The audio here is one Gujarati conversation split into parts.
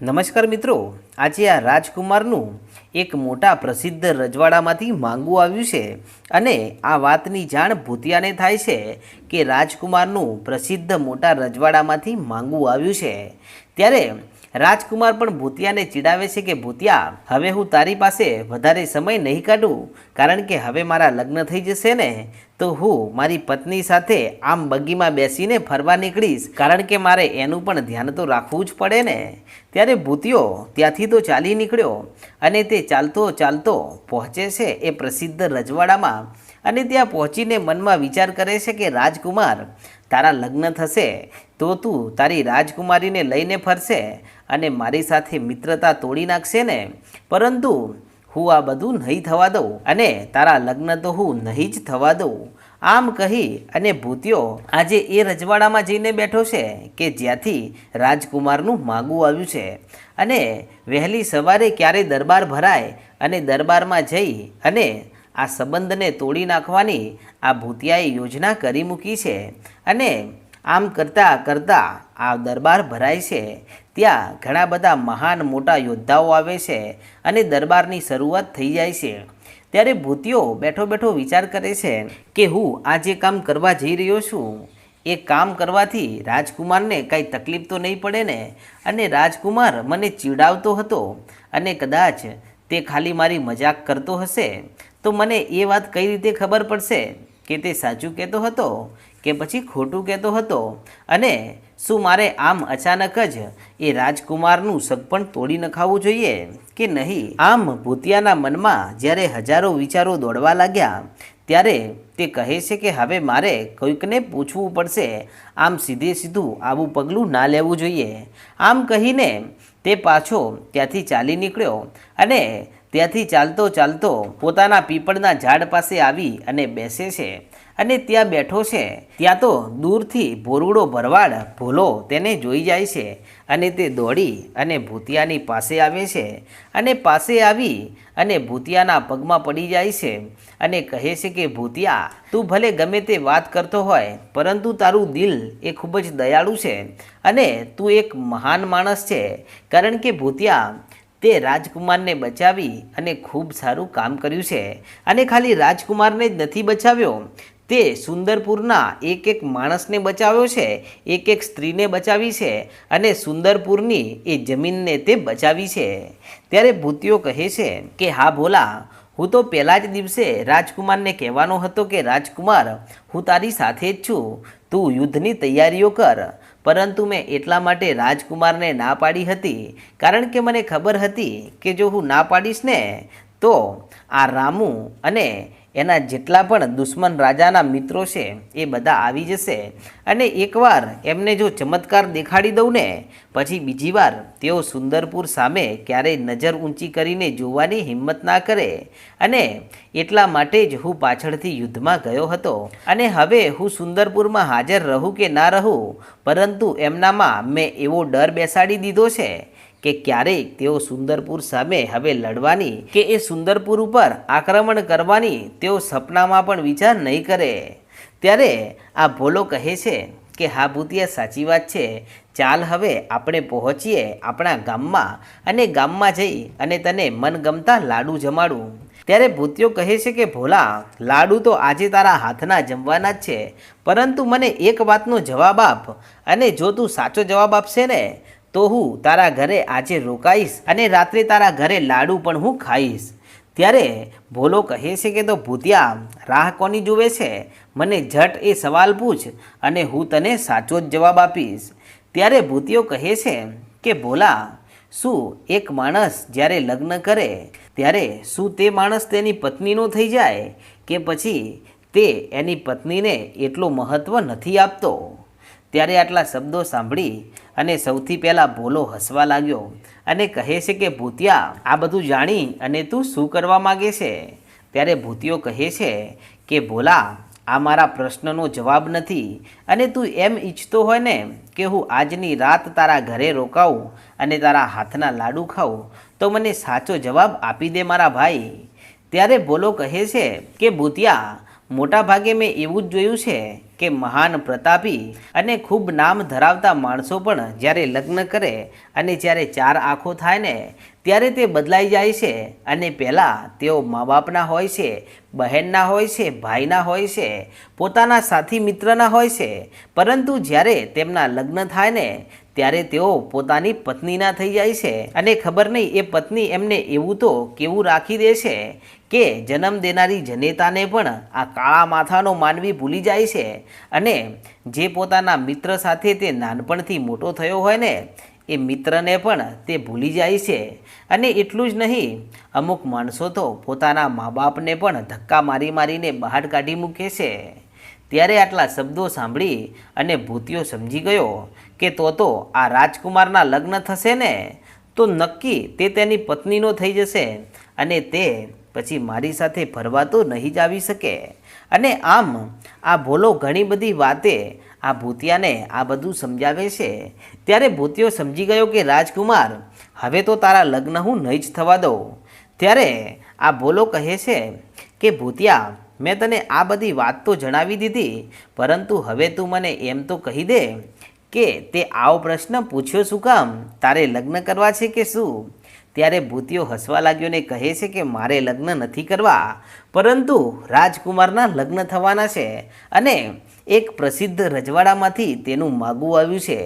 નમસ્કાર મિત્રો, આજે આ રાજકુમારનું એક મોટા પ્રસિદ્ધ રજવાડામાંથી માંગવું આવ્યું છે અને આ વાતની જાણ ભૂતિયાને થાય છે કે રાજકુમારનું પ્રસિદ્ધ મોટા રજવાડામાંથી માંગવું આવ્યું છે. ત્યારે રાજકુમાર પણ ભૂતિયાને ચીડાવે છે કે, ભૂતિયા, હવે હું તારી પાસે વધારે સમય નહીં કાઢું, કારણ કે હવે મારા લગ્ન થઈ જશે ને, તો હું મારી પત્ની સાથે આમ બગીમાં બેસીને ફરવા નીકળીશ, કારણ કે મારે એનું પણ ધ્યાન તો રાખવું જ પડે ને. ત્યારે ભૂતિયો ત્યાંથી તો ચાલી નીકળ્યો અને તે ચાલતો ચાલતો પહોંચે છે એ પ્રસિદ્ધ રજવાડામાં અને ત્યાં પહોંચીને મનમાં વિચાર કરે છે કે, રાજકુમાર, તારા લગ્ન થશે, તો તું તારી રાજકુમારીને લઈને ફરશે અને મારી સાથે મિત્રતા તોડી નાખશે ને? પરંતુ હું આ બધું નહીં થવા દઉં અને તારા લગ્ન તો હું નહીં જ થવા દઉં. આમ કહી અને ભૂતિયો આજે એ રજવાડામાં જઈને બેઠો છે કે જ્યાંથી રાજકુમારનું માગું આવ્યું છે. અને વહેલી સવારે ક્યારે દરબાર ભરાય અને દરબારમાં જઈ અને આ સંબંધને તોડી નાખવાની આ ભૂતિયાએ યોજના કરી મૂકી છે. અને આમ કરતાં કરતાં આ દરબાર ભરાય છે. ત્યાં ઘણા બધા મહાન મોટા યોદ્ધાઓ આવે છે અને દરબારની શરૂઆત થઈ જાય છે. ત્યારે ભૂતિયો બેઠો બેઠો વિચાર કરે છે કે હું આ જે કામ કરવા જઈ રહ્યો છું. એ કામ કરવાથી રાજકુમારને કાંઈ તકલીફ તો નહીં પડે ને? અને રાજકુમાર મને ચીડાવતો હતો અને કદાચ તે ખાલી મારી મજાક કરતો હશે. તો મને એ વાત કઈ રીતે ખબર પડશે કે તે સાચું કહેતો હતો? કે પછી ખોટું કહેતો હતો? અને શું મારે આમ અચાનક જ એ રાજકુમારનું સગપણ તોડી નખાવવું જોઈએ કે નહીં? આમ ભૂતિયાના મનમાં જ્યારે હજારો વિચારો દોડવા લાગ્યા, ત્યારે તે કહે છે કે હવે મારે કોઈકને પૂછવું પડશે. આમ સીધે સીધું આવું પગલું ના લેવું જોઈએ. આમ કહીને તે પાછો ત્યાંથી ચાલી નીકળ્યો અને ત્યાંથી ચાલતો ચાલતો પોતાના પીપળના ઝાડ પાસે આવી અને બેસે છે. અને ત્યાં બેઠો છે. ત્યાં તો દૂરથી ભોરુડો ભરવાડ ભોલો તેને જોઈ જાય છે અને તે દોડી અને ભૂતિયાની પાસે આવે છે અને પાસે આવી અને ભૂતિયાના પગમાં પડી જાય છે અને કહે છે કે, ભૂતિયા, તું ભલે ગમે તે વાત કરતો હોય, પરંતુ તારું દિલ એ ખૂબ જ દયાળુ છે અને તું એક મહાન માણસ છે. કારણ કે ભૂતિયા, તે રાજકુમારને બચાવી અને ખૂબ સારું કામ કર્યું છે અને ખાલી રાજકુમારને જ નથી બચાવ્યો. તે સુંદરપુરના એક એક માણસને બચાવ્યો છે, એક એક સ્ત્રીને બચાવી છે અને સુંદરપુરની એ જમીનને તે બચાવી છે. ત્યારે ભૂતિયો કહે છે કે, હા ભોલા, હું તો પહેલાં જ દિવસે રાજકુમારને કહેવાનો હતો કે, રાજકુમાર, હું તારી સાથે જ છું. તું યુદ્ધની તૈયારીઓ કર. પરંતુ મેં એટલા માટે રાજકુમારને ના પાડી હતી. કારણ કે મને ખબર હતી કે જો હું ના પાડીશ ને, તો આ રામુ અને એના જેટલા પણ દુશ્મન રાજાના મિત્રો છે, એ બધા આવી જશે. અને એકવાર એમને જો ચમત્કાર દેખાડી દઉં ને, પછી બીજી વાર તેઓ સુંદરપુર સામે ક્યારેય નજર ઊંચી કરીને જોવાની હિંમત ના કરે. અને એટલા માટે જ હું પાછળથી યુદ્ધમાં ગયો હતો. અને હવે હું સુંદરપુરમાં હાજર રહું કે ના રહું, પરંતુ એમનામાં મેં એવો ડર બેસાડી દીધો છે. કે ક્યારેક તેઓ સુંદરપુર સામે હવે લડવાની કે એ સુંદરપુર ઉપર આક્રમણ કરવાની તેઓ સપનામાં પણ વિચાર નહીં કરે. ત્યારે આ ભોલો કહે છે કે, હા ભૂતિયા, સાચી વાત છે. ચાલ હવે આપણે પહોંચીએ આપણા ગામમાં અને ગામમાં જઈ અને તને મનગમતા લાડુ જમાડું. ત્યારે ભૂતિયો કહે છે કે, ભોલા, લાડુ તો આજે તારા હાથના જમવાના જ છે. પરંતુ મને એક વાતનો જવાબ આપ અને જો તું સાચો જવાબ આપશે ને તો હું તારા ઘરે આજે રોકાઈશ અને રાત્રે તારા ઘરે લાડુ પણ હું ખાઈશ. ત્યારે ભોલો કહે છે કે, તો ભૂતિયા, રાહ કોની જુએ છે? મને ઝટ એ સવાલ પૂછ અને હું તને સાચો જ જવાબ આપીશ. ત્યારે ભૂતિયો કહે છે કે, ભોલા, શું એક માણસ જ્યારે લગ્ન કરે, ત્યારે શું તે માણસ તેની પત્નીનો થઈ જાય? કે પછી તે એની પત્નીને એટલો મહત્ત્વ નથી આપતો? ત્યારે આટલા શબ્દો સાંભળી અને સૌથી પહેલાં ભોલો હસવા લાગ્યો અને કહે છે કે, ભૂતિયા, આ બધું જાણી અને તું શું કરવા માગે છે? ત્યારે ભૂતિયો કહે છે કે, ભોલા, આ મારા પ્રશ્નનો જવાબ નથી અને તું એમ ઈચ્છતો હોય ને કે હું આજની રાત તારા ઘરે રોકાઉં અને તારા હાથના લાડુ ખાઉં, તો મને સાચો જવાબ આપી દે મારા ભાઈ. ત્યારે ભોલો કહે છે કે, ભૂતિયા, મોટા ભાગે મેં એવું જ જોયું છે કે મહાન પ્રતાપી અને ખૂબ નામ ધરાવતા માણસો પણ જ્યારે લગ્ન કરે અને જ્યારે ચાર આંખો થાય ને, ત્યારે તે બદલાઈ જાય છે અને પહેલાં તેઓ મા બાપના હોય છે, બહેનના હોય છે, ભાઈના હોય છે, પોતાના સાથી મિત્રના હોય છે. પરંતુ જ્યારે તેમના લગ્ન થાય ને, ત્યારે તેઓ પોતાની પત્નીના થઈ જાય છે. અને ખબર નહીં, એ પત્ની એમને એવું તો કેવું રાખી દે છે કે જન્મ દેનારી જનેતાને પણ આ કાળા માથાનો માનવી ભૂલી જાય છે. અને જે પોતાના મિત્ર સાથે તે નાનપણથી મોટો થયો હોય ને, એ મિત્રને પણ તે ભૂલી જાય છે. અને એટલું જ નહીં, અમુક માણસો તો પોતાના મા બાપને પણ ધક્કા મારી મારીને બહાર કાઢી મૂકે છે. ત્યારે આટલા શબ્દો સાંભળી અને ભૂતિયો સમજી ગયો કે તો તો આ રાજકુમારના લગ્ન થશે ને, તો નક્કી તે તેની પત્નીનો થઈ જશે અને તે પછી મારી સાથે ફરવા તો નહીં જ આવી શકે. અને આમ, આ ભોલો ઘણી બધી વાતે આ ભૂતિયાને આ બધું સમજાવે છે. ત્યારે ભૂતિયો સમજી ગયો કે, રાજકુમાર, હવે તો તારા લગ્ન હું નહીં જ થવા દઉં. ત્યારે આ ભોલો કહે છે કે, ભૂતિયા, મેં તને આ બધી વાત તો જણાવી દીધી, પરંતુ હવે તું મને એમ તો કહી દે કે, તે આવો પ્રશ્ન પૂછ્યો શું કામ? તારે લગ્ન કરવા છે કે શું? ત્યારે ભૂતિયો હસવા લાગ્યો ને કહે છે કે મારે લગ્ન નથી કરવા, પરંતુ રાજકુમારના લગ્ન થવાના છે અને એક પ્રસિદ્ધ રજવાડામાંથી તેનું માગવું આવ્યું છે.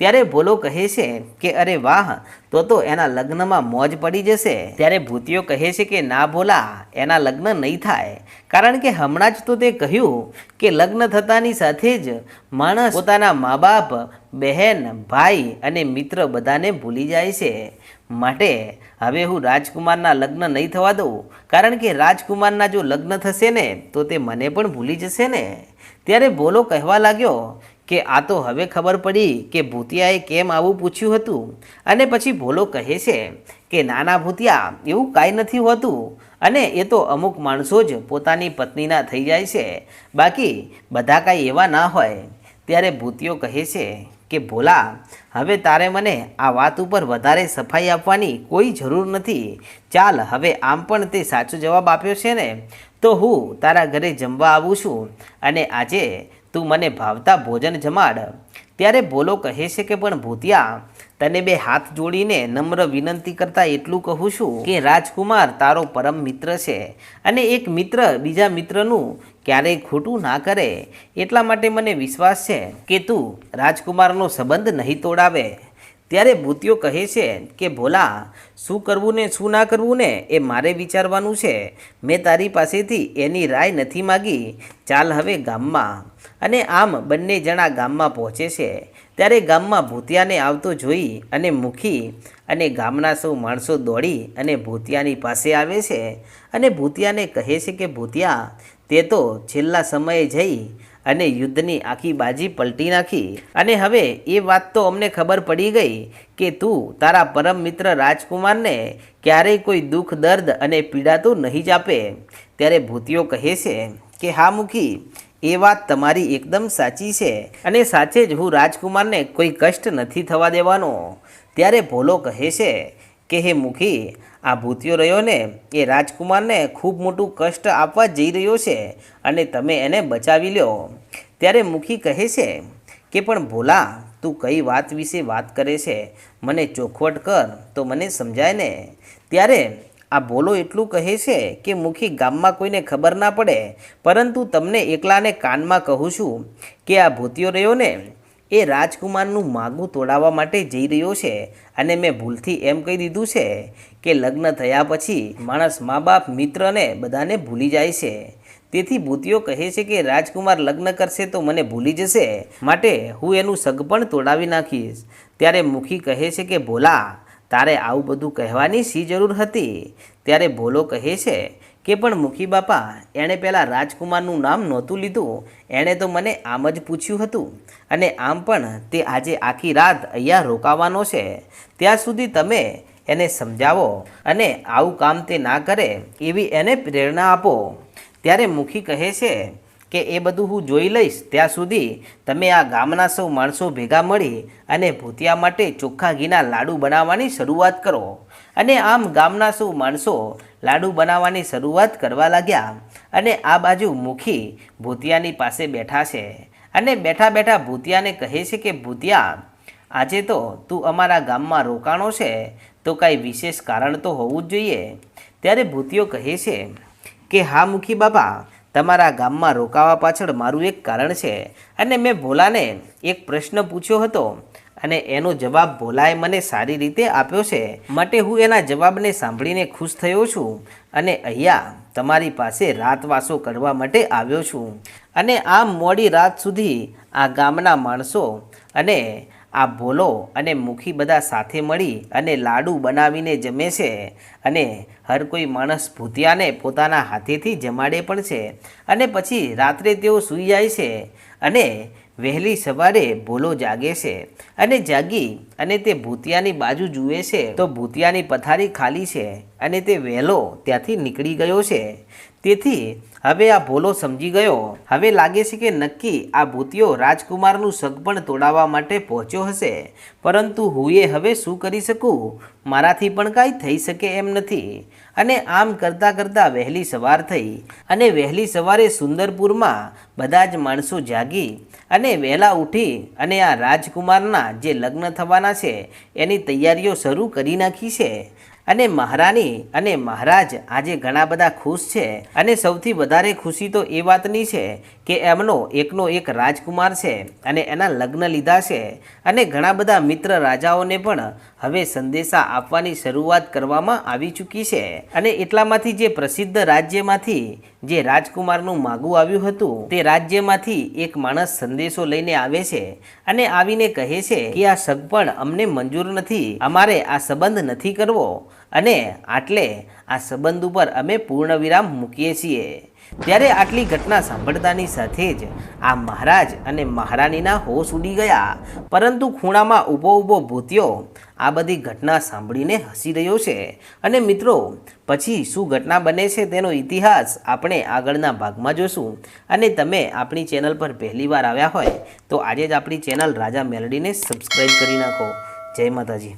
ત્યારે ભોલો કહે છે કે, અરે વાહ, તો તો એના લગ્નમાં મોજ પડી જશે. ત્યારે ભૂતિયો કહે છે કે, ના ભોલા, એના લગ્ન નહીં થાય. કારણ કે હમણાં જ તો તે કહ્યું કે, લગ્ન થતાની સાથે જ માણસ પોતાના મા બાપ, બહેન, ભાઈ અને મિત્ર બધાને ભૂલી જાય છે. માટે હવે હું રાજકુમારના લગ્ન નહીં થવા દઉં. કારણ કે રાજકુમારના જો લગ્ન થશે ને, તો તે મને પણ ભૂલી જશે ને. ત્યારે ભોલો કહેવા લાગ્યો કે આ તો હવે ખબર પડી કે ભૂતિયાએ કેમ આવું પૂછ્યું હતું. અને પછી ભોલો કહે છે કે નાના ભૂતિયા, એવું કાંઈ નથી હોતું. અને એ તો અમુક માણસો જ પોતાની પત્નીના થઈ જાય છે. બાકી બધા કાંઈ એવા ના હોય. ત્યારે ભૂતિયો કહે છે કે ભોલા, હવે તારે મને આ વાત ઉપર વધારે સફાઈ આપવાની કોઈ જરૂર નથી. ચાલ, હવે આમ પણ તે સાચો જવાબ આપ્યો છે ને? તો હું તારા ઘરે જમવા આવું છું અને આજે તું મને ભાવતા ભોજન જમાડ. ત્યારે ભોલો કહે છે કે, પણ ભૂતિયા, તને બે હાથ જોડીને નમ્ર વિનંતી કરતા એટલું કહું છું કે, રાજકુમાર તારો પરમ મિત્ર છે અને એક મિત્ર બીજા મિત્રનું ક્યારેય ખોટું ના કરે. એટલા માટે મને વિશ્વાસ છે કે તું રાજકુમારનો સંબંધ નહીં તોડાવે. ત્યારે ભૂતિયો કહે છે કે, ભોલા, શું કરવું ને શું ના કરવું ને એ મારે વિચારવાનું છે. મેં તારી પાસેથી એની રાય નથી માગી. ચાલ હવે ગામમાં. અને આમ બંને જણા ગામમાં પહોંચે છે. ત્યારે ગામમાં ભૂતિયાને આવતો જોઈ અને મુખી અને ગામના સૌ માણસો દોડી અને ભૂતિયાની પાસે આવે છે. અને ભૂતિયાને કહે છે કે, ભૂતિયા, તે તો છેલ્લા સમયે જઈ અને યુદ્ધની આખી બાજી પલટી નાખી. અને હવે એ વાત તો અમને ખબર પડી ગઈ કે તું તારા પરમ મિત્ર રાજકુમારને ક્યારેય કોઈ દુઃખ, દર્દ અને પીડા તો નહીં જ આપે. ત્યારે ભૂતિયો કહે છે કે, હા મુખી, એ વાત તમારી એકદમ સાચી છે અને સાચે જ હું રાજકુમારને કોઈ કષ્ટ નથી થવા દેવાનો. ત્યારે ભોલો કહે છે કે, હે મુખી આ ભૂતિયો રહ્યો ને, એ રાજકુમારને ખૂબ મોટું કષ્ટ આપવા જઈ રહ્યો છે અને તમે એને બચાવી લ્યો. ત્યારે મુખી કહે છે કે, પણ ભોલા, તું કઈ વાત વિશે વાત કરે છે? મને ચોખવટ કર, તો મને સમજાય ને. ત્યારે આ ભોલો એટલું કહે છે કે, મુખી ગામમાં કોઈને ખબર ના પડે, પરંતુ તમને એકલાને કાનમાં કહું છું કે આ ભૂતિયો રહ્યો ને, એ રાજકુમારનું માગું તોડાવવા માટે જઈ રહ્યો છે અને મેં ભૂલથી એમ કહી દીધું છે કે લગ્ન થયા પછી માણસ મા બાપ મિત્રને બધાને ભૂલી જાય છે. તેથી ભૂતિયો કહે છે કે રાજકુમાર લગ્ન કરશે તો મને ભૂલી જશે. માટે હું એનું સગપણ તોડાવી નાખીશ. ત્યારે મુખી કહે છે કે, ભોલા, તારે આવું બધું કહેવાની શી જરૂર હતી? ત્યારે ભોલો કહે છે કે, પણ મુખી બાપા, એણે પહેલાં રાજકુમારનું નામ નહોતું લીધું. એણે તો મને આમ જ પૂછ્યું હતું. અને આમ પણ તે આજે આખી રાત અહીંયા રોકાવાનો છે. ત્યાં સુધી તમે એને સમજાવો અને આવું કામ તે ના કરે એવી એને પ્રેરણા આપો. ત્યારે મુખી કહે છે કે, એ બધું હું જોઈ લઈશ. ત્યાં સુધી તમે આ ગામના સૌ માણસો ભેગા મળી અને ભૂતિયા માટે ચોખ્ખા ઘીના લાડુ બનાવવાની શરૂઆત કરો. અને આમ ગામના સૌ માણસો લાડુ બનાવવાની શરૂઆત કરવા લાગ્યા અને આ બાજુ મુખી ભૂતિયાની પાસે બેઠા છે. અને બેઠા બેઠા ભૂતિયાને કહે છે કે, ભૂતિયા આજે તો તું અમારા ગામમાં રોકાણો છે, તો કાંઈ વિશેષ કારણ તો હોવું જ જોઈએ. ત્યારે ભૂતિયો કહે છે કે, હા, મુખી બાબા તમારા ગામમાં રોકાવા પાછળ મારું એક કારણ છે. અને મેં ભોલાને એક પ્રશ્ન પૂછ્યો હતો અને એનો જવાબ ભોલાએ મને સારી રીતે આપ્યો છે. માટે હું એના જવાબને સાંભળીને ખુશ થયો છું અને અહીંયા તમારી પાસે રાતવાસો કરવા માટે આવ્યો છું. અને આમ મોડી રાત સુધી આ ગામના માણસો અને આ ભોલો અને મુખી બધા સાથે મળી અને લાડુ બનાવીને જમે છે અને હર કોઈ માણસ ભૂતિયાને પોતાના હાથેથી જમાડે પણ છે અને પછી રાત્રે તેઓ સૂઈ જાય છે અને વહેલી સવારે ભોલો જાગે છે અને જાગી અને તે ભૂતિયાની બાજુ જુએ છે, તો ભૂતિયાની પથારી ખાલી છે અને તે વહેલો ત્યાંથી નીકળી ગયો છે. તેથી હવે આ ભોલો સમજી ગયો. હવે લાગે છે કે નક્કી આ ભૂતિયો રાજકુમારનું સગપણ તોડાવવા માટે પહોંચ્યો હશે. પરંતુ હું એ હવે શું કરી શકું? મારાથી પણ કાંઈ થઈ શકે એમ નથી. અને આમ કરતાં કરતાં વહેલી સવાર થઈ અને વહેલી સવારે સુંદરપુરમાં બધા જ માણસો જાગી અને વહેલા ઉઠી અને આ રાજકુમારના જે લગ્ન થવાના છે, એની તૈયારીઓ શરૂ કરી નાખી છે. અને મહારાણી અને મહારાજ આજે ઘણા બધા ખુશ છે અને સૌથી વધારે ખુશી તો એ વાતની છે કે એમનો એકનો એક રાજકુમાર છે અને એના લગ્ન લીધા છે અને ઘણા બધા મિત્ર રાજાઓને પણ હવે સંદેશા આપવાની શરૂઆત કરવામાં આવી ચૂકી છે. અને એટલામાંથી જે પ્રસિદ્ધ રાજ્યમાંથી જે રાજકુમારનું માગું આવ્યું હતું, તે રાજ્યમાંથી એક માણસ સંદેશો લઈને આવે છે અને આવીને કહે છે કે આ સગપણ અમને મંજૂર નથી, અમારે આ સંબંધ નથી કરવો અને આટલે આ સંબંધ ઉપર અમે પૂર્ણ વિરામ મૂકીએ છીએ. ત્યારે આટલી ઘટના સાંભળતાની સાથે જ આ મહારાજ અને મહારાણીના હોશ ઉડી ગયા. પરંતુ ખૂણામાં ઊભો ઊભો ભૂત્યો આ બધી ઘટના સાંભળીને હસી રહ્યો છે. અને મિત્રો, પછી શું ઘટના બને છે તેનો ઇતિહાસ આપણે આગળના ભાગમાં જોશું. અને તમે આપણી ચેનલ પર પહેલીવાર આવ્યા હોય તો આજે જ આપણી ચેનલ રાજા મેલડીને સબસ્ક્રાઈબ કરી નાખો. જય માતાજી.